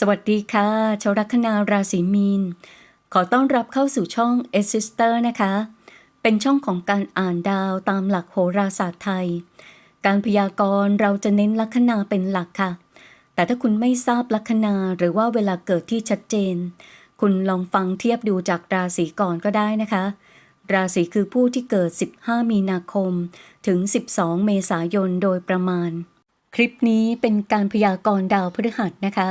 สวัสดีค่ะชาวลัคนาราศีมีน ขอต้อนรับเข้าสู่ช่อง e s i s t e r นะคะ เป็นช่องของการอ่านดาวตามหลักโหราศาสตร์ไทย การพยากรณ์เราจะเน้นลัคนาเป็นหลักค่ะ แต่ถ้าคุณไม่ทราบลัคนาหรือว่าเวลาเกิดที่ชัดเจน คุณลองฟังเทียบดูจากราศีก่อนก็ได้นะคะ ราศีคือผู้ที่เกิด 15 มีนาคม ถึง 12 เมษายนโดยประมาณ คลิปนี้เป็นการพยากรณ์ดาวพฤหัสนะคะ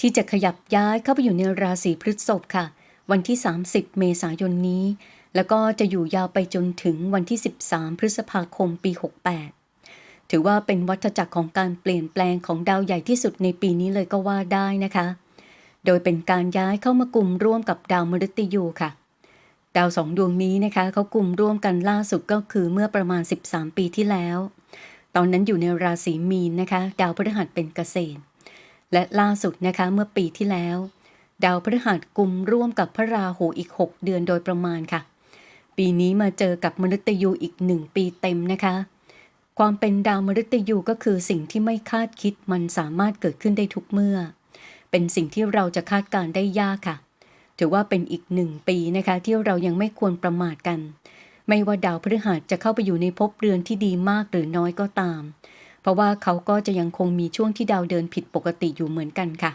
ที่จะขยับย้ายเข้าไปอยู่ในราศีพฤษภค่ะ วันที่ 30 เมษายนนี้ แล้วก็จะอยู่ยาวไปจนถึงวันที่ 13 พฤษภาคมปี 68 ถือว่าเป็นวัฏจักรของการเปลี่ยนแปลงของดาวใหญ่ที่สุดในปีนี้เลยก็ว่าได้นะคะ โดยเป็นการย้ายเข้ามากลุ่มร่วมกับดาวมฤตยูค่ะ ดาวสองดวงนี้นะคะเขากลุ่มร่วมกันล่าสุดก็คือเมื่อประมาณ 13 ปีที่แล้ว ตอนนั้นอยู่ในราศีมีนนะคะ ดาวพฤหัสเป็นเกษตร และล่าสุดนะคะเมื่อปีที่แล้ว ดาวพฤหัสกุมร่วมกับพระราหูอีก 6 เดือนโดยประมาณค่ะ ปีนี้มาเจอกับมฤตยูอีกหนึ่งปีเต็มนะคะ ความเป็นดาวมฤตยูก็คือสิ่งที่ไม่คาดคิดมันสามารถเกิดขึ้นได้ทุกเมื่อ เป็นสิ่งที่เราจะคาดการได้ยากค่ะ ถือว่าเป็นอีกหนึ่งปีนะคะที่เรายังไม่ควรประมาทกัน ไม่ว่าดาวพฤหัสจะเข้าไปอยู่ในภพเรือนที่ดีมากหรือน้อยก็ตาม เพราะว่าเขาก็จะยังคงมีช่วงที่ดาวเดินผิดปกติอยู่เหมือนกันค่ะ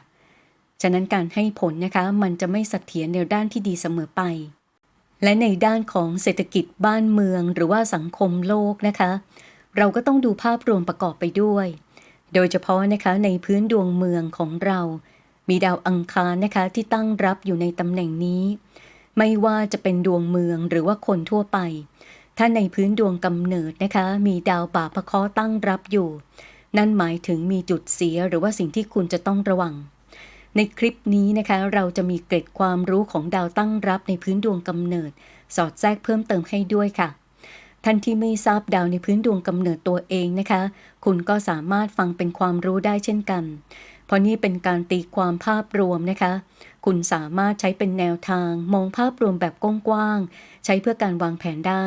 ฉะนั้นการให้ผลนะคะมันจะไม่เสถียรในด้านที่ดีเสมอไป และในด้านของเศรษฐกิจบ้านเมืองหรือว่าสังคมโลกนะคะ เราก็ต้องดูภาพรวมประกอบไปด้วย โดยเฉพาะนะคะในพื้นดวงเมืองของเรา มีดาวอังคารนะคะที่ตั้งรับอยู่ในตำแหน่งนี้ ไม่ว่าจะเป็นดวงเมืองหรือว่าคนทั่วไป ถ้าในพื้นดวงกำเนิดนะคะ มีดาวบาปพะเคาะตั้งรับอยู่ นั่นหมายถึงมีจุดเสียหรือว่าสิ่งที่คุณจะต้องระวัง ในคลิปนี้นะคะ เราจะมีเกร็ดความรู้ของดาวตั้งรับในพื้นดวงกำเนิด สอดแทรกเพิ่มเติมให้ด้วยค่ะ ท่านที่ไม่ทราบดาวในพื้นดวงกำเนิดตัวเองนะคะ คุณก็สามารถฟังเป็นความรู้ได้เช่นกัน เพราะนี่เป็นการตีความภาพรวมนะคะคุณสามารถใช้เป็นแนวทาง มองภาพรวมแบบกว้างๆใช้เพื่อการวางแผนได้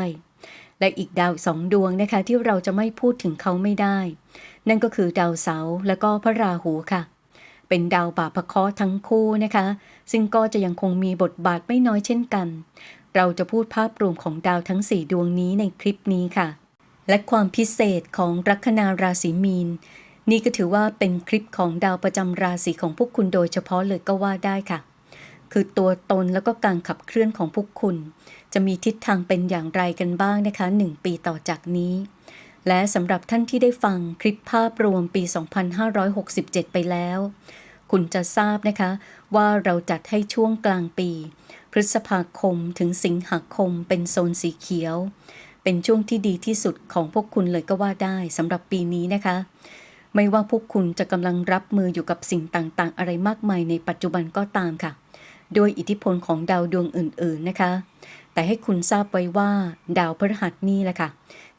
และอีกดาวสองดวงนะคะที่เราจะไม่พูดถึงเขาไม่ได้ นั่นก็คือดาวเสาร์และก็พระราหูค่ะ เป็นดาวบาปพะเคราะห์ทั้งคู่นะคะ ซึ่งก็จะยังคงมีบทบาทไม่น้อยเช่นกัน เราจะพูดภาพรวมของดาวทั้ง 4 ดวงนี้ในคลิปนี้ค่ะ และความพิเศษของลัคนาราศีมีน นี่ก็ถือว่าเป็นคลิปของดาวประจำราศีของพวกคุณโดยเฉพาะเลยก็ว่าได้ค่ะ คือตัวตนแล้วก็การขับเคลื่อนของพวกคุณ จะมีทิศทางเป็นอย่างไรกันบ้างนะคะ 1 ปีต่อจากนี้ และสำหรับท่านที่ได้ฟังคลิปภาพรวมปี 2567 ไปแล้ว คุณจะทราบนะคะ ว่าเราจัดให้ช่วงกลางปี พฤษภาคมถึงสิงหาคมเป็นโซนสีเขียว เป็นช่วงที่ดีที่สุดของพวกคุณเลยก็ว่าได้สำหรับปีนี้นะคะไม่ว่าพวกคุณจะกำลังรับมืออยู่กับสิ่งต่างๆ อะไรมากมายในปัจจุบันก็ตามค่ะโดยอิทธิพลของดาวดวงอื่น ๆ นะคะ แต่ให้คุณทราบไว้ว่าดาวพฤหัสนี่แหละค่ะ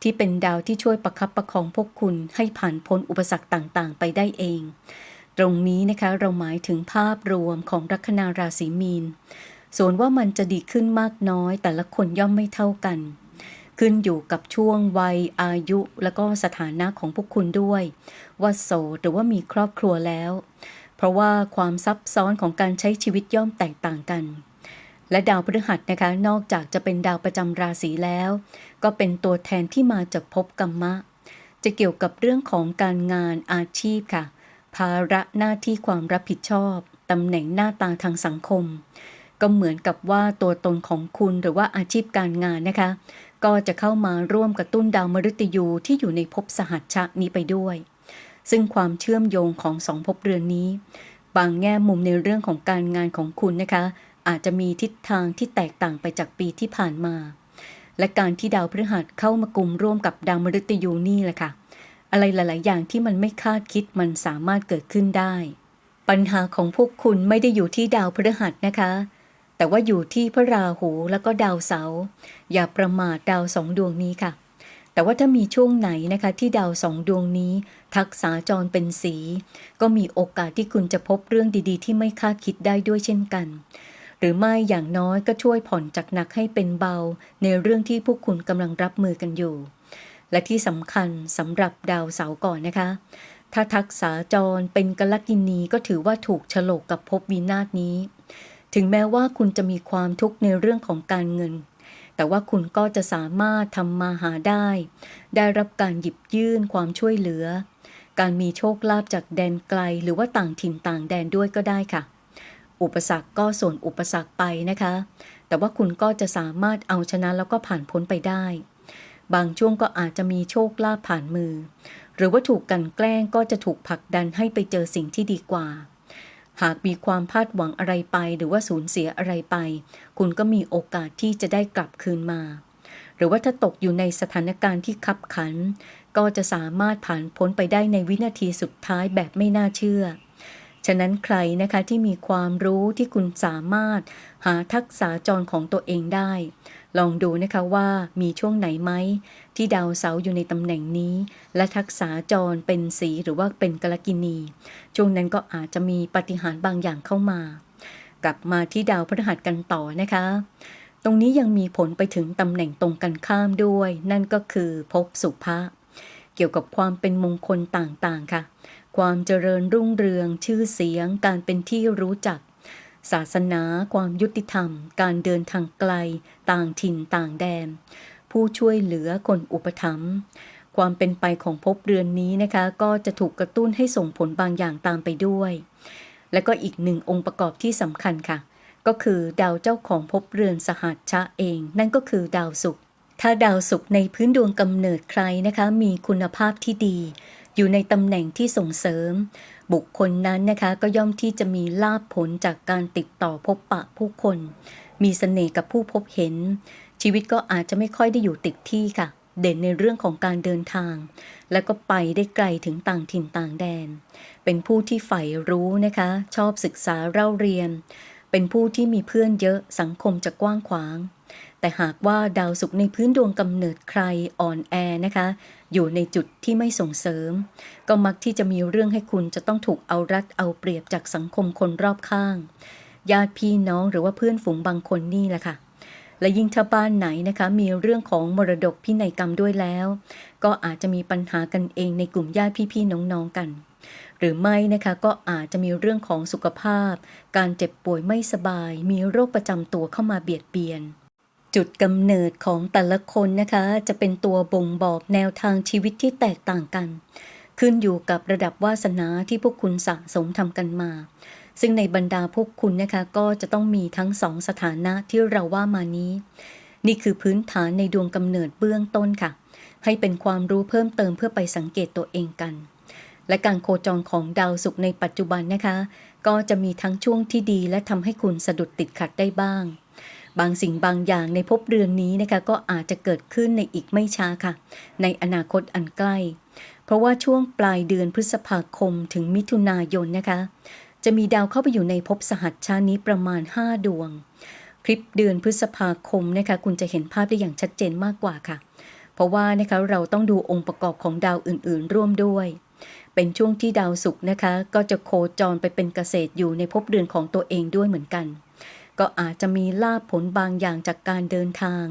ที่เป็นดาวที่ช่วยประคับประคองพวกคุณให้ผ่านพ้นอุปสรรคต่างๆ ไปได้เอง ตรงนี้นะคะเราหมายถึงภาพรวมของลัคนาราศีมีน ส่วนว่ามันจะดีขึ้นมากน้อย แต่ละคนย่อมไม่เท่ากัน ขึ้นอยู่กับช่วงวัยอายุและก็สถานะของพวกคุณด้วย ว่าโสดหรือว่ามีครอบครัวแล้ว เพราะว่าความซับซ้อนของการใช้ชีวิตย่อมแตกต่างกัน และดาวพฤหัสนะคะ นอกจากจะเป็นดาวประจำราศีแล้ว ก็เป็นตัวแทนที่มาจากภพกรรมะ จะเกี่ยวกับเรื่องของการงานอาชีพค่ะ ภาระหน้าที่ความรับผิดชอบตำแหน่งหน้าตาทางสังคม ก็เหมือนกับว่าตัวตนของคุณหรือว่าอาชีพการงานนะคะ ก็จะเข้ามาร่วมกระตุ้นดาวมฤตยูที่อยู่ในภพสหัชชะนี้ไปด้วย ซึ่งความเชื่อมโยงของสองภพเรือนนี้ บางแง่มุมในเรื่องของการงานของคุณนะคะ อาจจะมีทิศทางที่แตกต่างไปจากปีที่ผ่านมา และการที่ดาวพฤหัสเข้ามากลุ่มร่วมกับดาวมฤตยูนี่แหละค่ะ อะไรหลาย ๆ อย่างที่มันไม่คาดคิดมันสามารถเกิดขึ้นได้ ปัญหาของพวกคุณไม่ได้อยู่ที่ดาวพฤหัสนะคะ แต่ว่าอยู่ที่พระราหูแล้วก็ดาวเสาร์อย่าประมาทดาวสองดวงนี้ค่ะแต่ว่าถ้ามีช่วงไหนนะคะที่ดาวสองดวงนี้ ทักษาจรเป็นสี ก็มีโอกาสที่คุณจะพบเรื่องดีๆ ที่ไม่คาดคิดได้ด้วยเช่นกัน หรือไม่อย่างน้อยก็ช่วยผ่อนจากหนักให้เป็นเบา ในเรื่องที่พวกคุณกำลังรับมือกันอยู่ และที่สำคัญสำหรับดาวเสาร์ก่อนนะคะ ถ้าทักษาจรเป็นกลกินีก็ถือว่าถูกฉลกกับภพวินาศนี้ ถึงแม้ว่าคุณจะมีความทุกข์ในเรื่องของการเงินแต่ว่าคุณก็จะสามารถทำมาหาได้ ได้รับการหยิบยื่นความช่วยเหลือ การมีโชคลาภจากแดนไกลหรือว่าต่างถิ่นต่างแดนด้วยก็ได้ค่ะ อุปสรรคก็ส่วนอุปสรรคไปนะคะ แต่ว่าคุณก็จะสามารถเอาชนะแล้วก็ผ่านพ้นไปได้ บางช่วงก็อาจจะมีโชคลาภผ่านมือ หรือว่าถูกกันแกล้งก็จะถูกผลักดันให้ไปเจอสิ่งที่ดีกว่า หากมีความพลาดหวังอะไรไป หรือว่าสูญเสียอะไรไป คุณก็มีโอกาสที่จะได้กลับคืนมา หรือว่าถ้าตกอยู่ในสถานการณ์ที่คับขัน ก็จะสามารถผ่านพ้นไปได้ในวินาทีสุดท้ายแบบไม่น่าเชื่อ ฉะนั้นใครนะคะที่มีความรู้ที่คุณสามารถหาทักษะจรของตัวเองได้ ลองดูนะคะว่ามีช่วงไหนไหม ที่ดาวเสาร์อยู่ในตำแหน่งนี้ และทักษะจรเป็นสีหรือว่าเป็นกลกินี ช่วงนั้นก็อาจจะมีปฏิหารบางอย่างเข้ามา กลับมาที่ดาวพฤหัสกันต่อนะคะ ตรงนี้ยังมีผลไปถึงตำแหน่งตรงกันข้ามด้วย นั่นก็คือภพสุภะเกี่ยวกับความเป็นมงคลต่างๆค่ะ ความเจริญรุ่งเรือง ชื่อเสียง การเป็นที่รู้จัก ศาสนา ความยุติธรรม การเดินทางไกล ต่างถิ่นต่างแดน ผู้ช่วยเหลือคนอุปถัมภ์ความเป็นไปของภพเรือนนี้นะคะ ก็จะถูกกระตุ้นให้ส่งผลบางอย่างตามไปด้วย และก็อีกหนึ่งองค์ประกอบที่สำคัญค่ะ ก็คือดาวเจ้าของภพเรือนสหัชชะเอง นั่นก็คือดาวศุกร์ ถ้าดาวศุกร์ในพื้นดวงกำเนิดใครนะคะ มีคุณภาพที่ดี อยู่ในตำแหน่งที่ส่งเสริม บุคคลนั้นนะคะก็ย่อมที่จะมีลาภผลจากการติดต่อพบปะผู้คน มีเสน่ห์กับผู้พบเห็น ชีวิตก็อาจจะไม่ค่อยได้อยู่ติดที่ค่ะ เด่นในเรื่องของการเดินทาง แล้วก็ไปได้ไกลถึงต่างถิ่นต่างแดน เป็นผู้ที่ใฝ่รู้นะคะ ชอบศึกษาเล่าเรียน เป็นผู้ที่มีเพื่อนเยอะสังคมจะกว้างขวาง แต่หากว่าดาวศุกร์ในพื้นดวงกำเนิดใครอ่อนแอนะคะ อยู่ในจุดที่ไม่ส่งเสริม ก็มักที่จะมีเรื่องให้คุณจะต้องถูกเอารัดเอาเปรียบจากสังคมคนรอบข้าง ญาติพี่น้องหรือว่าเพื่อนฝูงบางคนนี่แหละค่ะ และยิ่งถ้าบ้านไหนนะคะ มีเรื่องของมรดกพินัยกรรมด้วยแล้ว ก็อาจจะมีปัญหากันเองในกลุ่มญาติพี่ๆน้องๆกันหรือไม่นะคะก็อาจจะมีเรื่องของสุขภาพ การเจ็บป่วยไม่สบาย มีโรคประจำตัวเข้ามาเบียดเบียน จุดกำเนิดของแต่ละคนนะคะ จะเป็นตัวบ่งบอกแนวทางชีวิตที่แตกต่างกัน ขึ้นอยู่กับระดับวาสนาที่พวกคุณสะสมทำกันมา ซึ่งในบรรดาพวกคุณนะคะก็จะต้องมีทั้งสองสถานะที่เราว่ามานี้ นี่คือพื้นฐานในดวงกำเนิดเบื้องต้นค่ะ ให้เป็นความรู้เพิ่มเติมเพื่อไปสังเกตตัวเองกัน และการโคจรของดาวศุกร์ในปัจจุบันนะคะ ก็จะมีทั้งช่วงที่ดีและทำให้คุณสะดุดติดขัดได้บ้าง บางสิ่งบางอย่างในภพเรือนนี้นะคะก็อาจจะเกิดขึ้นในอีกไม่ช้าค่ะ ในอนาคตอันใกล้ เพราะว่าช่วงปลายเดือนพฤษภาคมถึงมิถุนายนนะคะ จะมีดาวเข้าไปอยู่ในภพสหัชชานี้ประมาณ 5 ดวง คลิปเดือนพฤษภาคมนะคะคุณจะเห็นภาพได้อย่างชัดเจนมากกว่าค่ะ เพราะว่านะคะเราต้องดูองค์ประกอบของดาวอื่น ๆ ร่วมด้วยเป็นช่วงที่ดาวศุกร์นะคะ ก็จะโคจรไปเป็นเกษตรอยู่ในภพเดือนของตัวเองด้วยเหมือนกัน ก็อาจจะมีลาภผลบางอย่างจากการเดินทาง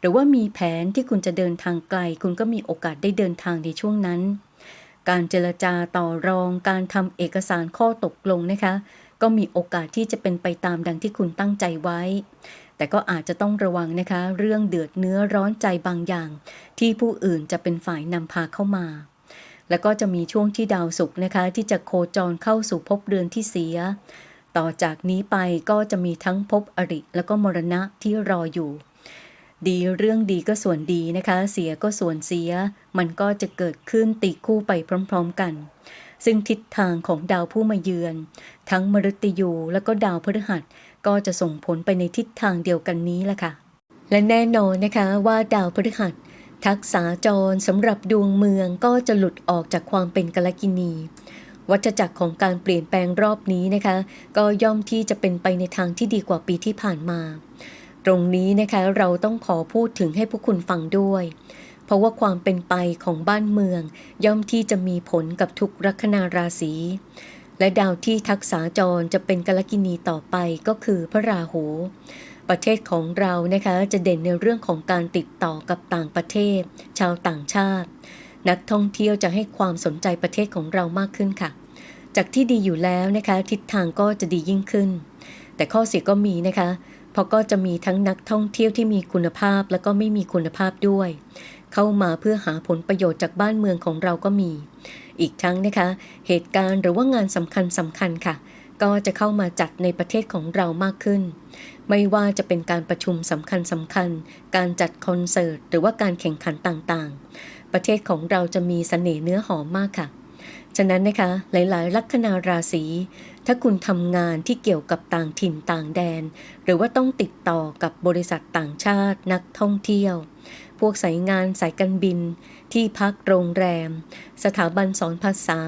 หรือว่ามีแผนที่คุณจะเดินทางไกล คุณก็มีโอกาสได้เดินทางในช่วงนั้น การเจรจาต่อรอง การทำเอกสารข้อตกลงนะคะ ก็มีโอกาสที่จะเป็นไปตามดังที่คุณตั้งใจไว้ แต่ก็อาจจะต้องระวังนะคะ เรื่องเดือดเนื้อร้อนใจบางอย่าง ที่ผู้อื่นจะเป็นฝ่ายนำพาเข้ามาแล้วก็จะมีช่วงที่ดาวศุกร์นะคะ ที่จะโคจรเข้าสู่ภพเรือนที่เสีย ต่อจากนี้ไปก็จะมีทั้งภพอริแล้วก็มรณะที่รออยู่ ดีเรื่องดีก็ส่วนดีนะคะ เสียก็ส่วนเสีย มันก็จะเกิดขึ้นตีคู่ไปพร้อมๆกัน ซึ่งทิศทางของดาวผู้มาเยือน ทั้งมฤตยูแล้วก็ดาวพฤหัสก็จะส่งผลไปในทิศทางเดียวกันนี้แหละค่ะ และแน่นอนนะคะว่าดาวพฤหัสทักษาจรสำหรับดวงเมืองก็จะหลุดออกจากความเป็นกลกินี วัฏจักรของการเปลี่ยนแปลงรอบนี้นะคะ ก็ย่อมที่จะเป็นไปในทางที่ดีกว่าปีที่ผ่านมา ตรงนี้นะคะเราต้องขอพูดถึงให้พวกคุณฟังด้วย เพราะว่าความเป็นไปของบ้านเมือง ย่อมที่จะมีผลกับทุกลัคนาราศีและดาวที่ทักษาจรจะเป็นกลกินีต่อไปก็คือพระราหู ประเทศของเรานะคะจะเด่นในเรื่องของการติดต่อกับต่างประเทศ ชาวต่างชาติ นักท่องเที่ยวจะให้ความสนใจประเทศของเรามากขึ้นค่ะ จากที่ดีอยู่แล้วนะคะ ทิศทางก็จะดียิ่งขึ้น แต่ข้อเสียก็มีนะคะ เพราะก็จะมีทั้งนักท่องเที่ยวที่มีคุณภาพแล้วก็ไม่มีคุณภาพด้วย เข้ามาเพื่อหาผลประโยชน์จากบ้านเมืองของเราก็มี อีกทั้งนะคะ เหตุการณ์หรือว่างานสำคัญสำคัญค่ะก็จะเข้ามาจัดในประเทศของเรามากขึ้น ไม่ว่าจะเป็นการประชุมสำคัญสำคัญ การจัดคอนเสิร์ต หรือว่าการแข่งขันต่างๆ ประเทศของเราจะมีเสน่ห์เนื้อหอมมากค่ะ ฉะนั้นนะคะหลายๆ ลัคนาราศีถ้าคุณทำงานที่เกี่ยวกับต่างถิ่นต่างแดน หรือว่าต้องติดต่อกับบริษัทต่างชาตินักท่องเที่ยว พวกสายงานสายการบิน ที่พักโรงแรม สถาบันสอนภาษา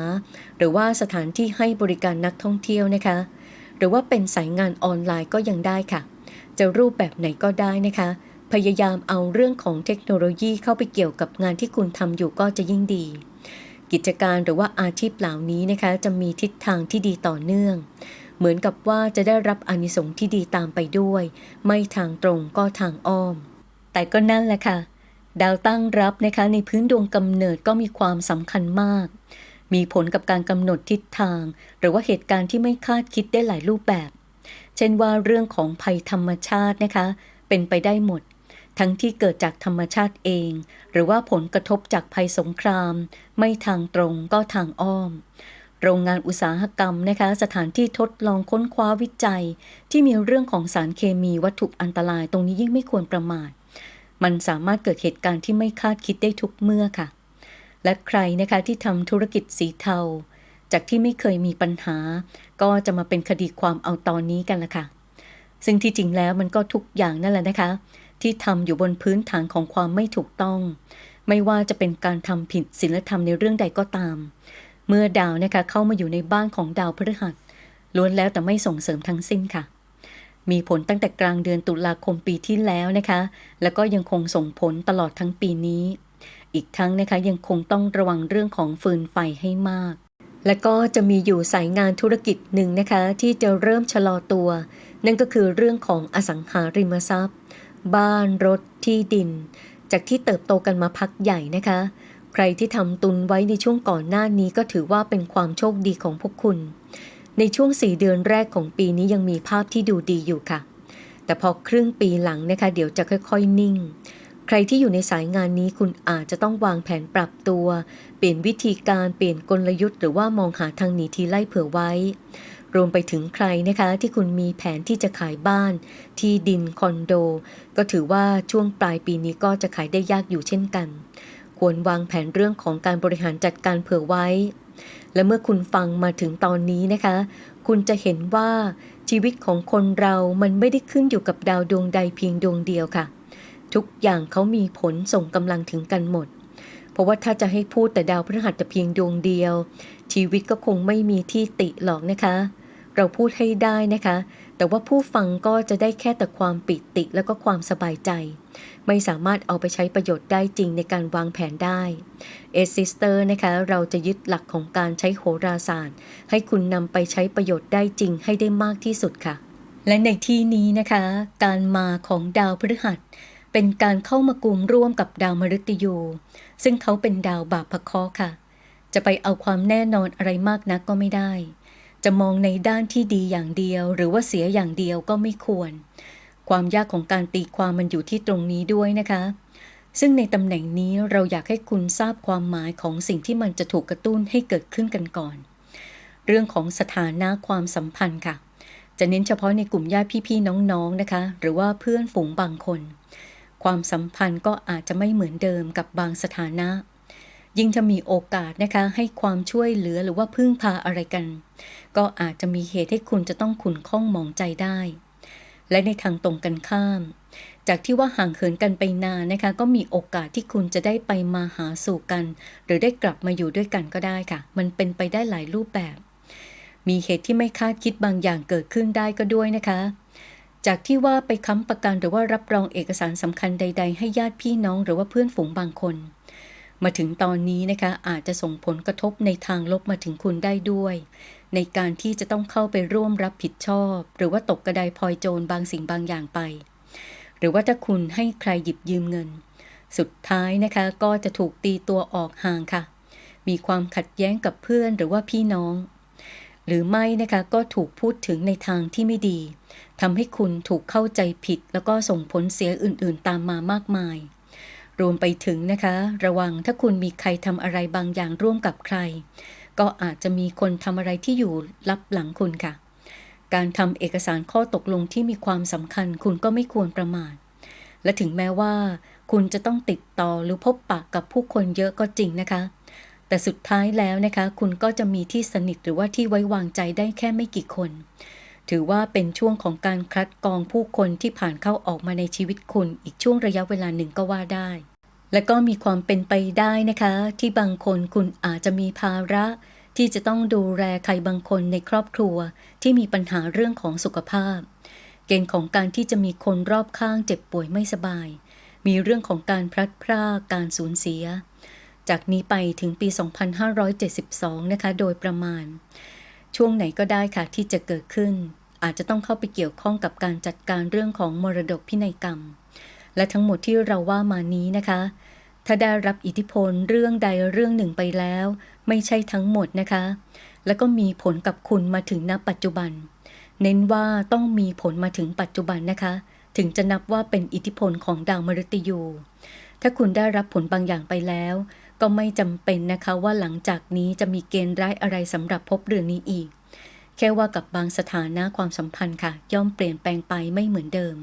หรือว่าสถานที่ให้บริการนักท่องเที่ยวนะคะ หรือว่าเป็นสายงานออนไลน์ก็ยังได้ค่ะ จะรูปแบบไหนก็ได้นะคะ พยายามเอาเรื่องของเทคโนโลยีเข้าไปเกี่ยวกับงานที่คุณทำอยู่ก็จะยิ่งดี กิจการหรือว่าอาชีพเหล่านี้นะคะจะมีทิศทางที่ดีต่อเนื่อง เหมือนกับว่าจะได้รับอนิสงส์ที่ดีตามไปด้วย ไม่ทางตรงก็ทางอ้อม แต่ก็นั่นแหละค่ะ ดาวตั้งรับนะคะในพื้นดวงกำเนิดก็มีความสำคัญมากมีผลกับการกำหนดทิศทาง หรือว่าเหตุการณ์ที่ไม่คาดคิดได้หลายรูปแบบ เช่นว่าเรื่องของภัยธรรมชาตินะคะ เป็นไปได้หมด ทั้งที่เกิดจากธรรมชาติเอง หรือว่าผลกระทบจากภัยสงคราม ไม่ทางตรงก็ทางอ้อม โรงงานอุตสาหกรรมนะคะ สถานที่ทดลองค้นคว้าวิจัย ที่มีเรื่องของสารเคมีวัตถุอันตรายตรงนี้ยิ่งไม่ควรประมาท มันสามารถเกิดเหตุการณ์ที่ไม่คาดคิดได้ทุกเมื่อค่ะ และใครนะคะที่ทำธุรกิจสีเทา จากที่ไม่เคยมีปัญหา ก็จะมาเป็นคดีความเอาตอนนี้กันละค่ะซึ่งที่จริงแล้วมันก็ทุกอย่างนั่นแหละนะคะ ที่ทำอยู่บนพื้นฐานของความไม่ถูกต้อง ไม่ว่าจะเป็นการทำผิดศีลธรรมในเรื่องใดก็ตาม เมื่อดาวนะคะเข้ามาอยู่ในบ้านของดาวพฤหัสล้วนแล้วแต่ไม่ส่งเสริมทั้งสิ้นค่ะ มีผลตั้งแต่กลางเดือนตุลาคมปีที่แล้วนะคะ แล้วก็ยังคงส่งผลตลอดทั้งปีนี้ อีกทั้งนะคะยังคงต้องระวังเรื่องของฟืนไฟให้มาก และก็จะมีอยู่สายงานธุรกิจหนึ่งนะคะ ที่จะเริ่มชะลอตัว นั่นก็คือเรื่องของอสังหาริมทรัพย์ บ้านรถที่ดิน จากที่เติบโตกันมาพักใหญ่นะคะ ใครที่ทำตุนไว้ในช่วงก่อนหน้านี้ก็ถือว่าเป็นความโชคดีของพวกคุณ ในช่วง4เดือนแรกของปีนี้ยังมีภาพที่ดูดีอยู่ค่ะ แต่พอครึ่งปีหลังนะคะ เดี๋ยวจะค่อยๆนิ่ง ใครที่อยู่ในสายงานนี้คุณอาจจะต้องวางแผนปรับตัว เปลี่ยนวิธีการเปลี่ยนกลยุทธ์หรือว่ามองหาทางหนีทีไล่เผื่อไว้ รวมไปถึงใครนะคะที่คุณมีแผนที่จะขายบ้าน ที่ดินคอนโด ก็ถือว่าช่วงปลายปีนี้ก็จะขายได้ยากอยู่เช่นกัน ควรวางแผนเรื่องของการบริหารจัดการเผื่อไว้ และเมื่อคุณฟังมาถึงตอนนี้นะคะ คุณจะเห็นว่าชีวิตของคนเรามันไม่ได้ขึ้นอยู่กับดาวดวงใดเพียงดวงเดียวค่ะ ทุกอย่างเขามีผลส่งกำลังถึงกันหมดเพราะว่าถ้าจะให้พูดแต่ดาวพฤหัสแต่เพียงดวงเดียว ชีวิตก็คงไม่มีที่ติหรอกนะคะ เราพูดให้ได้นะคะ แต่ว่าผู้ฟังก็จะได้แค่แต่ความปิติแล้วก็ความสบายใจ ไม่สามารถเอาไปใช้ประโยชน์ได้จริงในการวางแผนได้เอซิสเตอร์นะคะเราจะยึดหลักของการใช้โหราศาสตร์ ให้คุณนำไปใช้ประโยชน์ได้จริงให้ได้มากที่สุดค่ะ และในที่นี้นะคะ การมาของดาวพฤหัสเป็นการเข้ามากลุ่มร่วมกับดาวมฤตยู ซึ่งเขาเป็นดาวบาปพะเคาะค่ะ จะไปเอาความแน่นอนอะไรมากนักก็ไม่ได้ จะมองในด้านที่ดีอย่างเดียว หรือว่าเสียอย่างเดียวก็ไม่ควร ความยากของการตีความมันอยู่ที่ตรงนี้ด้วยนะคะ ซึ่งในตำแหน่งนี้เราอยากให้คุณทราบความหมายของสิ่งที่มันจะถูกกระตุ้นให้เกิดขึ้นกันก่อน เรื่องของสถานะความสัมพันธ์ค่ะ จะเน้นเฉพาะในกลุ่มญาติพี่ๆน้องๆนะคะ หรือว่าเพื่อนฝูงบางคน ความสัมพันธ์ก็อาจจะไม่เหมือนเดิมกับบางสถานะ ยิ่งจะมีโอกาสนะคะให้ความช่วยเหลือหรือว่าพึ่งพาอะไรกัน ก็อาจจะมีเหตุให้คุณจะต้องขุนข้องมองใจได้ และในทางตรงกันข้าม จากที่ว่าห่างเหินกันไปนานนะคะ ก็มีโอกาสที่คุณจะได้ไปมาหาสู่กัน หรือได้กลับมาอยู่ด้วยกันก็ได้ค่ะ มันเป็นไปได้หลายรูปแบบ มีเหตุที่ไม่คาดคิดบางอย่างเกิดขึ้นได้ก็ด้วยนะคะจากที่ว่าไปค้ำประกันหรือว่ารับรองเอกสารสำคัญใด ๆ ให้ญาติพี่น้องหรือว่าเพื่อนฝูงบางคน มาถึงตอนนี้นะคะอาจจะส่งผลกระทบในทางลบมาถึงคุณได้ด้วย ในการที่จะต้องเข้าไปร่วมรับผิดชอบ หรือว่าตกกระไดพลอยโจรบางสิ่งบางอย่างไป หรือว่าถ้าคุณให้ใครหยิบยืมเงิน สุดท้ายนะคะก็จะถูกตีตัวออกห่างค่ะ มีความขัดแย้งกับเพื่อนหรือว่าพี่น้อง หรือไม่นะคะก็ถูกพูดถึงในทางที่ไม่ดีทำให้คุณถูกเข้าใจผิด แล้วก็ส่งผลเสียอื่นๆ ตามมามากมาย รวมไปถึงนะคะ ระวังถ้าคุณมีใครทำอะไรบางอย่างร่วมกับใคร ก็อาจจะมีคนทำอะไรที่อยู่ลับหลังคุณค่ะ การทำเอกสารข้อตกลงที่มีความสำคัญคุณก็ไม่ควรประมาท และถึงแม้ว่า คุณจะต้องติดต่อหรือพบปะกับผู้คนเยอะก็จริงนะคะ แต่สุดท้ายแล้วนะคะ คุณก็จะมีที่สนิทหรือว่าที่ไว้วางใจได้แค่ไม่กี่คน ถือว่าเป็นช่วงของการคัดกรองผู้คนที่ผ่านเข้าออกมาในชีวิตคุณอีกช่วงระยะเวลาหนึ่งก็ว่าได้ และก็มีความเป็นไปได้นะคะ ที่บางคนคุณอาจจะมีภาระที่จะต้องดูแลใครบางคนในครอบครัว ที่มีปัญหาเรื่องของสุขภาพ เกณฑ์ของการที่จะมีคนรอบข้างเจ็บป่วยไม่สบาย มีเรื่องของการพลัดพรากการสูญเสีย จากนี้ไปถึงปี 2572 นะคะ โดยประมาณ ช่วงไหนก็ได้ค่ะที่จะเกิดขึ้น อาจจะต้องเข้าไปเกี่ยวข้องกับการจัดการเรื่องของมรดกพินัยกรรม และทั้งหมดที่เราว่ามานี้นะคะ ถ้าได้รับอิทธิพลเรื่องใดเรื่องหนึ่งไปแล้ว ไม่ใช่ทั้งหมดนะคะ แล้วก็มีผลกับคุณมาถึงณปัจจุบัน เน้นว่าต้องมีผลมาถึงปัจจุบันนะคะ ถึงจะนับว่าเป็นอิทธิพลของดาวมฤตยู ถ้าคุณได้รับผลบางอย่างไปแล้ว ก็ไม่จำเป็นนะคะว่าหลังจากนี้จะมีเกณฑ์ร้ายอะไรสำหรับพบเรือนนี้อีกแค่ว่ากับบางสถานะความสัมพันธ์ค่ะ ย่อมเปลี่ยนแปลงไปไม่เหมือนเดิม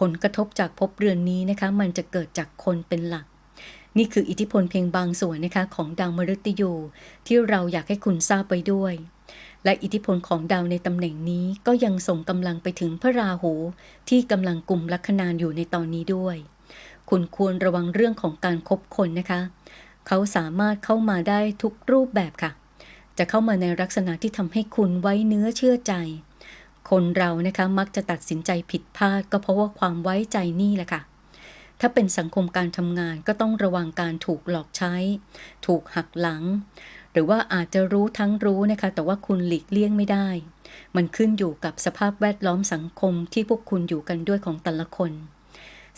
ผลกระทบจากพบเรือนนี้นะคะมันจะเกิดจากคนเป็นหลัก นี่คืออิทธิพลเพียงบางส่วนนะคะของดาวมฤตยูที่เราอยากให้คุณทราบไว้ด้วย และอิทธิพลของดาวในตำแหน่งนี้ก็ยังส่งกำลังไปถึงพระราหู ที่กำลังกลุ่มลัคนานอยู่ในตอนนี้ด้วย คุณควรระวังเรื่องของการคบคนนะคะ เขาสามารถเข้ามาได้ทุกรูปแบบค่ะ จะเข้ามาในลักษณะที่ทำให้คุณไว้เนื้อเชื่อใจ คนเรานะคะมักจะตัดสินใจผิดพลาดก็เพราะว่าความไว้ใจนี่แหละค่ะ ถ้าเป็นสังคมการทำงานก็ต้องระวังการถูกหลอกใช้ ถูกหักหลัง หรือว่าอาจจะรู้ทั้งรู้นะคะ แต่ว่าคุณหลีกเลี่ยงไม่ได้ มันขึ้นอยู่กับสภาพแวดล้อมสังคมที่พวกคุณอยู่กันด้วยของแต่ละคน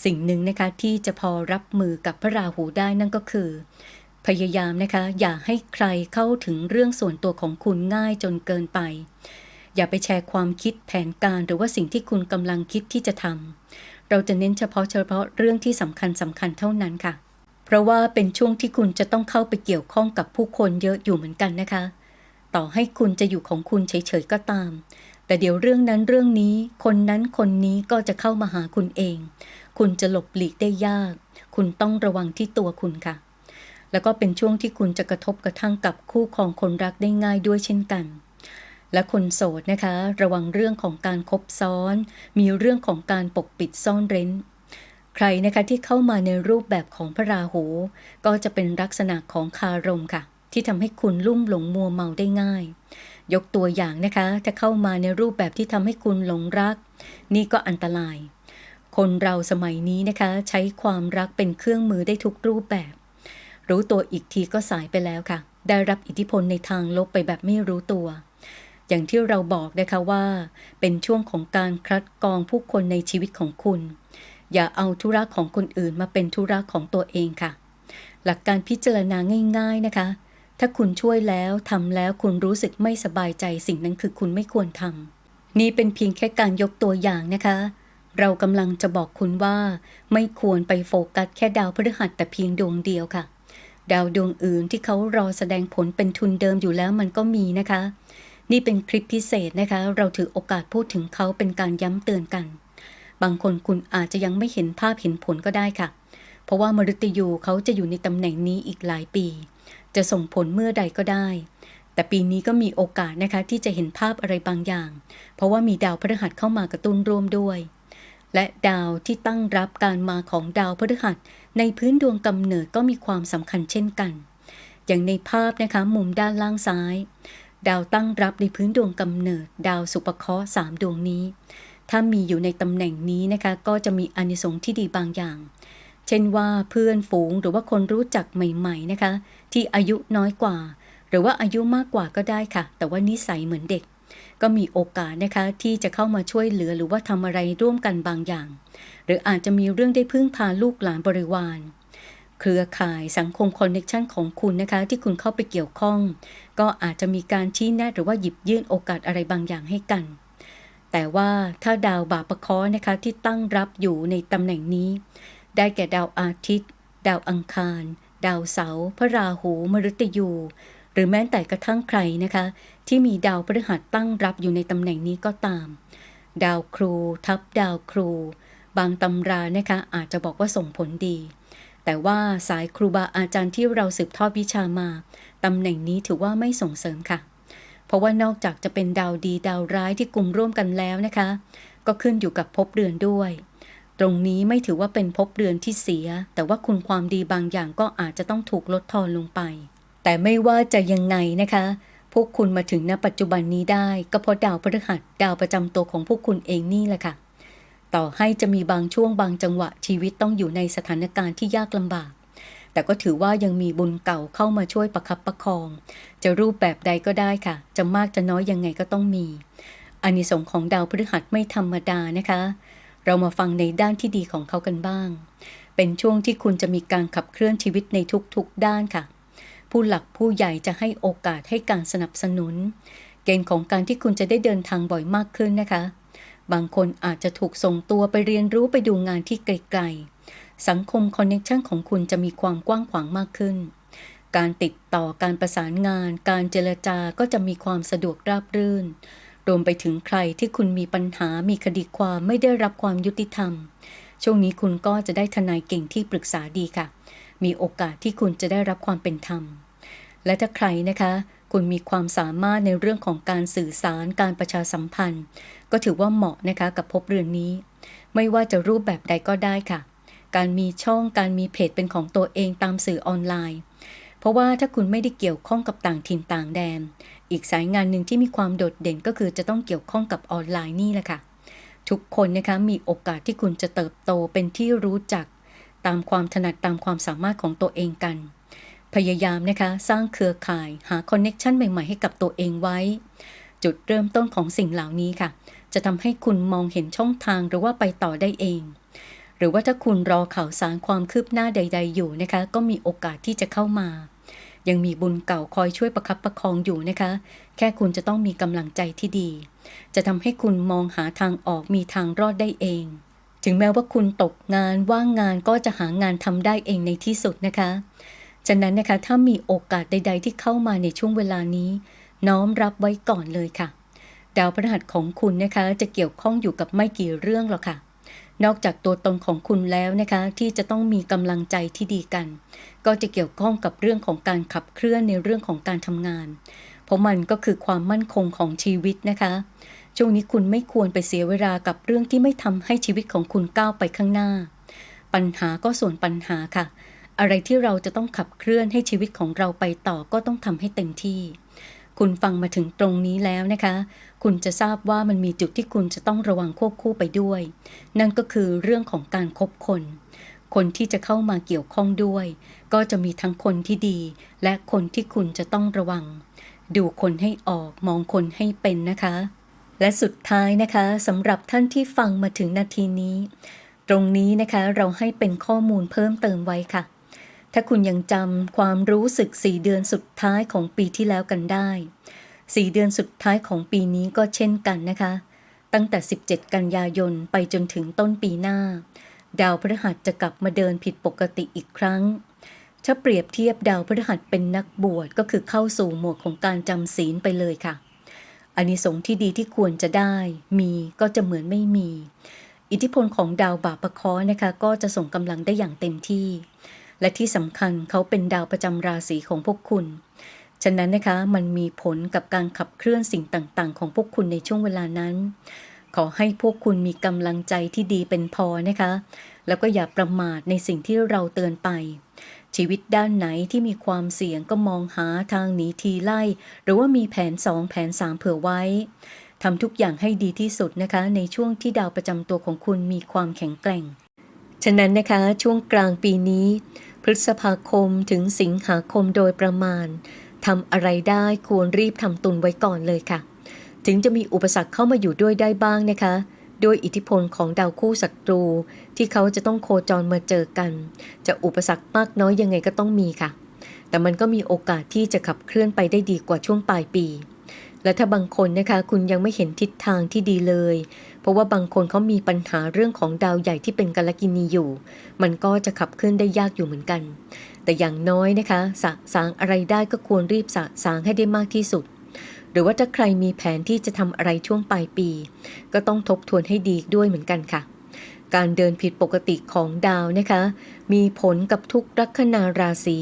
สิ่งหนึ่งนะคะที่จะพอรับมือกับพระราหูได้นั่นก็คือพยายามนะคะ อย่าให้ใครเข้าถึงเรื่องส่วนตัวของคุณง่ายจนเกินไป อย่าไปแชร์ความคิดแผนการหรือว่าสิ่งที่คุณกำลังคิดที่จะทำเราจะเน้นเฉพาะเฉพาะเรื่องที่สำคัญสำคัญเท่านั้นค่ะ เพราะว่าเป็นช่วงที่คุณจะต้องเข้าไปเกี่ยวข้องกับผู้คนเยอะอยู่เหมือนกันนะคะ ต่อให้คุณจะอยู่ของคุณเฉยๆก็ตาม แต่เดี๋ยวเรื่องนั้นเรื่องนี้ คนนั้นคนนี้ก็จะเข้ามาหาคุณเอง คุณจะหลบหลีกได้ยาก คุณต้องระวังที่ตัวคุณค่ะแล้วก็เป็นช่วงที่คุณจะกระทบกระทั่งกับคู่ครองคนรักได้ง่ายด้วยเช่นกัน และคนโสดนะคะ ระวังเรื่องของการคบซ้อน มีเรื่องของการปกปิดซ่อนเร้น ใครนะคะที่เข้ามาในรูปแบบของพระราหู ก็จะเป็นลักษณะของคารมค่ะ ที่ทำให้คุณลุ่มหลงมัวเมาได้ง่าย ยกตัวอย่างนะคะ ถ้าเข้ามาในรูปแบบที่ทำให้คุณหลงรัก นี่ก็อันตราย คนเราสมัยนี้นะคะ ใช้ความรักเป็นเครื่องมือได้ทุกรูปแบบ รู้ตัวอีกทีก็สายไปแล้วค่ะ ได้รับอิทธิพลในทางลบไปแบบไม่รู้ตัว อย่างที่เราบอกนะคะว่า เป็นช่วงของการคัดกรองผู้คนในชีวิตของคุณ อย่าเอาธุระของคนอื่นมาเป็นธุระของตัวเองค่ะ หลักการพิจารณาง่าย ๆนะคะ ถ้าคุณช่วยแล้วทำแล้วคุณรู้สึกไม่สบายใจสิ่งนั้นคือคุณไม่ควรทำนี่เป็นเพียงแค่การยกตัวอย่างนะคะ เรากำลังจะบอกคุณว่า ไม่ควรไปโฟกัสแค่ดาวพฤหัสแต่เพียงดวงเดียวค่ะดาวดวงอื่นที่เขารอแสดงผลเป็นทุนเดิมอยู่แล้วมันก็มีนะคะ นี่เป็นคลิปพิเศษนะคะ เราถือโอกาสพูดถึงเขาเป็นการย้ำเตือนกัน บางคนคุณอาจจะยังไม่เห็นภาพเห็นผลก็ได้ค่ะ เพราะว่ามฤตยูเขาจะอยู่ในตำแหน่งนี้อีกหลายปี จะส่งผลเมื่อใดก็ได้ แต่ปีนี้ก็มีโอกาสนะคะที่จะเห็นภาพอะไรบางอย่าง เพราะว่ามีดาวพฤหัสเข้ามากระตุ้นร่วมด้วย และดาวที่ตั้งรับการมาของดาวพฤหัส ในพื้นดวงกำเนิดก็มีความสำคัญเช่นกัน อย่างในภาพนะคะมุมด้านล่างซ้าย ดาวตั้งรับในพื้นดวงกำเนิด ดาวสุปเคราะห์สามดวงนี้ ถ้ามีอยู่ในตำแหน่งนี้นะคะก็จะมีอานิสงส์ที่ดีบางอย่าง เช่นว่าเพื่อนฝูงหรือว่าคนรู้จักใหม่ ๆนะคะ ที่อายุน้อยกว่า หรือว่าอายุมากกว่าก็ได้ค่ะ แต่ว่านิสัยเหมือนเด็ก ก็มีโอกาสนะคะที่จะเข้ามาช่วยเหลือหรือว่าทำอะไรร่วมกันบางอย่าง หรืออาจจะมีเรื่องได้พึ่งพาลูกหลานบริวารเครือข่ายสังคมคอนเน็ชันของคุณนะคะ ที่คุณเข้าไปเกี่ยวข้อง ก็อาจจะมีการชี้แนะหรือว่าหยิบยื่นโอกาสอะไรบางอย่างให้กัน แต่ว่าถ้าดาวบาปะคราะห์นะคะที่ตั้งรับอยู่ในตำแหน่งนี้ ได้แก่ดาวอาทิตย์ ดาวอังคาร ดาวเสาร์พระราหู มฤตยู หรือแม้แต่กระทั่งใครนะคะ ที่มีดาวพฤหัสตั้งรับอยู่ในตำแหน่งนี้ก็ตาม ดาวครู ทับดาวครู บางตำรานะคะอาจจะบอกว่าส่งผลดี แต่ว่าสายครูบาอาจารย์ที่เราสืบทอดวิชามาตำแหน่งนี้ถือว่าไม่ส่งเสริมค่ะ เพราะว่านอกจากจะเป็นดาวดีดาวร้ายที่กลุ่มร่วมกันแล้วนะคะ ก็ขึ้นอยู่กับภพเรือนด้วย ตรงนี้ไม่ถือว่าเป็นภพเรือนที่เสีย แต่ว่าคุณความดีบางอย่างก็อาจจะต้องถูกลดทอนลงไป แต่ไม่ว่าจะยังไงนะคะพวกคุณมาถึงณปัจจุบันนี้ได้ ก็เพราะดาวพฤหัสดาวประจำตัวของพวกคุณเองนี่แหละค่ะ ต่อให้จะมีบางช่วงบางจังหวะชีวิตต้องอยู่ในสถานการณ์ที่ยากลำบาก แต่ก็ถือว่ายังมีบุญเก่าเข้ามาช่วยประคับประคอง จะรูปแบบใดก็ได้ค่ะ จะมากจะน้อยยังไงก็ต้องมีอานิสงส์ของดาวพฤหัสไม่ธรรมดานะคะ เรามาฟังในด้านที่ดีของเขากันบ้าง เป็นช่วงที่คุณจะมีการขับเคลื่อนชีวิตในทุกๆด้านค่ะ ผู้หลักผู้ใหญ่จะให้โอกาสให้การสนับสนุน เกณฑ์ของการที่คุณจะได้เดินทางบ่อยมากขึ้นนะคะ บางคนอาจจะถูกส่งตัวไปเรียนรู้ไปดูงานที่ไกลๆ สังคมคอนเนคชันของคุณจะมีความกว้างขวางมากขึ้น การติดต่อการประสานงาน การเจรจาก็จะมีความสะดวกราบรื่น รวมไปถึงใครที่คุณมีปัญหามีคดีความไม่ได้รับความยุติธรรม ช่วงนี้คุณก็จะได้ทนายเก่งที่ปรึกษาดีค่ะ มีโอกาสที่คุณจะได้รับความเป็นธรรม และถ้าใครนะคะ คุณมีความสามารถในเรื่องของการสื่อสารการประชาสัมพันธ์ ก็ถือว่าเหมาะนะคะกับภพเรือนนี้ ไม่ว่าจะรูปแบบใดก็ได้ค่ะ การมีช่องการมีเพจเป็นของตัวเองตามสื่อออนไลน์ เพราะว่าถ้าคุณไม่ได้เกี่ยวข้องกับต่างถิ่นต่างแดน อีกสายงานหนึ่งที่มีความโดดเด่นก็คือจะต้องเกี่ยวข้องกับออนไลน์นี่แหละค่ะ ทุกคนนะคะมีโอกาสที่คุณจะเติบโตเป็นที่รู้จัก ตามความถนัดตามความสามารถของตัวเองกัน พยายามนะคะ สร้างเครือข่ายหาคอนเน็ชันใหม่ๆ ให้กับตัวเองไว้ จุดเริ่มต้นของสิ่งเหล่านี้ค่ะ จะทำให้คุณมองเห็นช่องทางหรือว่าไปต่อได้เอง หรือว่าถ้าคุณรอข่าวสารความคืบหน้าใด ๆ อยู่นะคะ ก็มีโอกาสที่จะเข้ามา ยังมีบุญเก่าคอยช่วยประคับประคองอยู่นะคะ แค่คุณจะต้องมีกำลังใจที่ดี จะทำให้คุณมองหาทางออกมีทางรอดได้เองถึงแม้ว่าคุณตกงานว่างงานก็จะหางานทำได้เองในที่สุดนะคะ ฉะนั้นนะคะถ้ามีโอกาสใด ๆ ที่เข้ามาในช่วงเวลานี้ น้อมรับไว้ก่อนเลยค่ะ ดาวพฤหัสของคุณนะคะจะเกี่ยวข้องอยู่กับไม่กี่เรื่องหรอกค่ะ นอกจากตัวตนของคุณแล้วนะคะที่จะต้องมีกำลังใจที่ดีกัน ก็จะเกี่ยวข้องกับเรื่องของการขับเคลื่อนในเรื่องของการทำงาน เพราะมันก็คือความมั่นคงของชีวิตนะคะช่วงนี้คุณไม่ควรไปเสียเวลากับเรื่องที่ไม่ทำให้ชีวิตของคุณก้าวไปข้างหน้า ปัญหาก็ส่วนปัญหาค่ะ อะไรที่เราจะต้องขับเคลื่อนให้ชีวิตของเราไปต่อก็ต้องทำให้เต็มที่ คุณฟังมาถึงตรงนี้แล้วนะคะ คุณจะทราบว่ามันมีจุดที่คุณจะต้องระวังควบคู่ไปด้วย นั่นก็คือเรื่องของการคบคน คนที่จะเข้ามาเกี่ยวข้องด้วย ก็จะมีทั้งคนที่ดี และคนที่คุณจะต้องระวัง ดูคนให้ออกมองคนให้เป็นนะคะ และสุดท้ายนะคะสำหรับท่านที่ฟังมาถึงนาทีนี้ ตรงนี้นะคะเราให้เป็นข้อมูลเพิ่มเติมไว้ค่ะ ถ้าคุณยังจำความรู้สึก4เดือนสุดท้ายของปีที่แล้วกันได้4เดือนสุดท้ายของปีนี้ก็เช่นกันนะคะ ตั้งแต่ 17 กันยายนไปจนถึงต้นปีหน้า ดาวพฤหัสจะกลับมาเดินผิดปกติอีกครั้ง ถ้าเปรียบเทียบดาวพฤหัสเป็นนักบวชก็คือเข้าสู่หมวดของการจำศีลไปเลยค่ะอานิสงส์ที่ดีที่ควรจะได้ มีก็จะเหมือนไม่มี อิทธิพลของดาวบาปะคราะห์นะคะ ก็จะส่งกำลังได้อย่างเต็มที่ และที่สำคัญเขาเป็นดาวประจำราศีของพวกคุณ ฉะนั้นนะคะมันมีผลกับการขับเคลื่อนสิ่งต่างๆ ของพวกคุณในช่วงเวลานั้น ขอให้พวกคุณมีกำลังใจที่ดีเป็นพอนะคะ แล้วก็อย่าประมาทในสิ่งที่เราเตือนไป ชีวิตด้านไหนที่มีความเสี่ยงก็มองหาทางหนีทีไล่ หรือว่ามีแผน 2 แผน 3 เผื่อไว้ทำทุกอย่างให้ดีที่สุดนะคะ ในช่วงที่ดาวประจำตัวของคุณมีความแข็งแกร่ง ฉะนั้นนะคะช่วงกลางปีนี้ ฤษภาคมถึงสิงหาคมโดยประมาณทำอะไรได้ควรรีบทำตุนไว้ก่อนเลยค่ะ ถึงจะมีอุปสรรคเข้ามาอยู่ด้วยได้บ้างนะคะด้วยอิทธิพลของดาวคู่ศัตรู ที่เขาจะต้องโคจรมาเจอกัน จะอุปสรรคมากน้อยยังไงก็ต้องมีค่ะ แต่มันก็มีโอกาสที่จะขับเคลื่อนไปได้ดีกว่าช่วงปลายปี และถ้าบางคนนะคะคุณยังไม่เห็นทิศทางที่ดีเลย ราะว่าบางคนเขามีปัญหาเรื่องของดาวใหญ่ที่เป็นกาลกินีอยู่ มันก็จะขับเคลื่อนได้ยากอยู่เหมือนกัน แต่อย่างน้อยนะคะ สะสางอะไรได้ก็ควรรีบสะสางให้ได้มากที่สุด หรือว่าถ้าใครมีแผนที่จะทำอะไรช่วงปลายปี ก็ต้องทบทวนให้ดีด้วยเหมือนกันค่ะ การเดินผิดปกติของดาวนะคะ มีผลกับทุกลัคนาราศี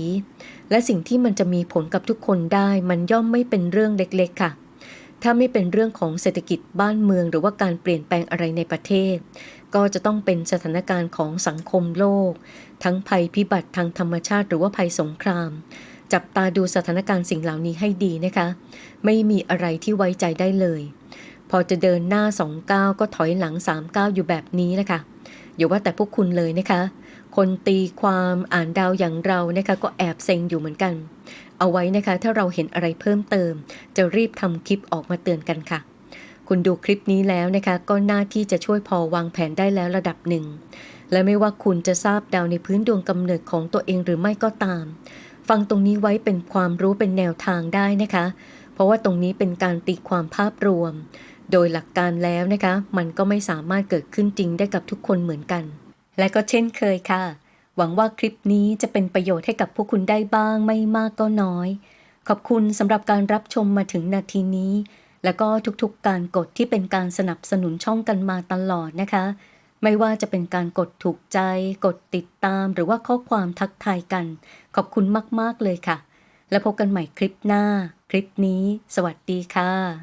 และสิ่งที่มันจะมีผลกับทุกคนได้ มันย่อมไม่เป็นเรื่องเล็กๆค่ะ ถ้าไม่เป็นเรื่องของเศรษฐกิจบ้านเมือง หรือว่าการเปลี่ยนแปลงอะไรในประเทศ ก็จะต้องเป็นสถานการณ์ของสังคมโลก ทั้งภัยพิบัติทางธรรมชาติ หรือว่าภัยสงคราม จับตาดูสถานการณ์สิ่งเหล่านี้ให้ดีนะคะ ไม่มีอะไรที่ไว้ใจได้เลย พอจะเดินหน้าสองก้าวก็ถอยหลังสามก้าวอยู่แบบนี้นะคะอย่าว่าแต่พวกคุณเลยนะคะ คนตีความอ่านดาวอย่างเรานะคะก็แอบเซ็งอยู่เหมือนกัน เอาไว้นะคะ ถ้าเราเห็นอะไรเพิ่มเติม จะรีบทำคลิปออกมาเตือนกันค่ะ คุณดูคลิปนี้แล้วนะคะ ก็น่าที่จะช่วยพอวางแผนได้แล้วระดับหนึ่ง และไม่ว่าคุณจะทราบดาวในพื้นดวงกำเนิดของตัวเองหรือไม่ก็ตาม ฟังตรงนี้ไว้เป็นความรู้เป็นแนวทางได้นะคะ เพราะว่าตรงนี้เป็นการตีความภาพรวม โดยหลักการแล้วนะคะ มันก็ไม่สามารถเกิดขึ้นจริงได้กับทุกคนเหมือนกัน และก็เช่นเคยค่ะ หวังว่าคลิปนี้จะเป็นประโยชน์ให้กับพวกคุณได้บ้างไม่มากก็น้อย ขอบคุณสำหรับการรับชมมาถึงนาทีนี้ แล้วก็ทุกๆการกดที่เป็นการสนับสนุนช่องกันมาตลอดนะคะ ไม่ว่าจะเป็นการกดถูกใจ กดติดตาม หรือว่าข้อความทักทายกัน ขอบคุณมากๆเลยค่ะ แล้วพบกันใหม่คลิปหน้า คลิปนี้ สวัสดีค่ะ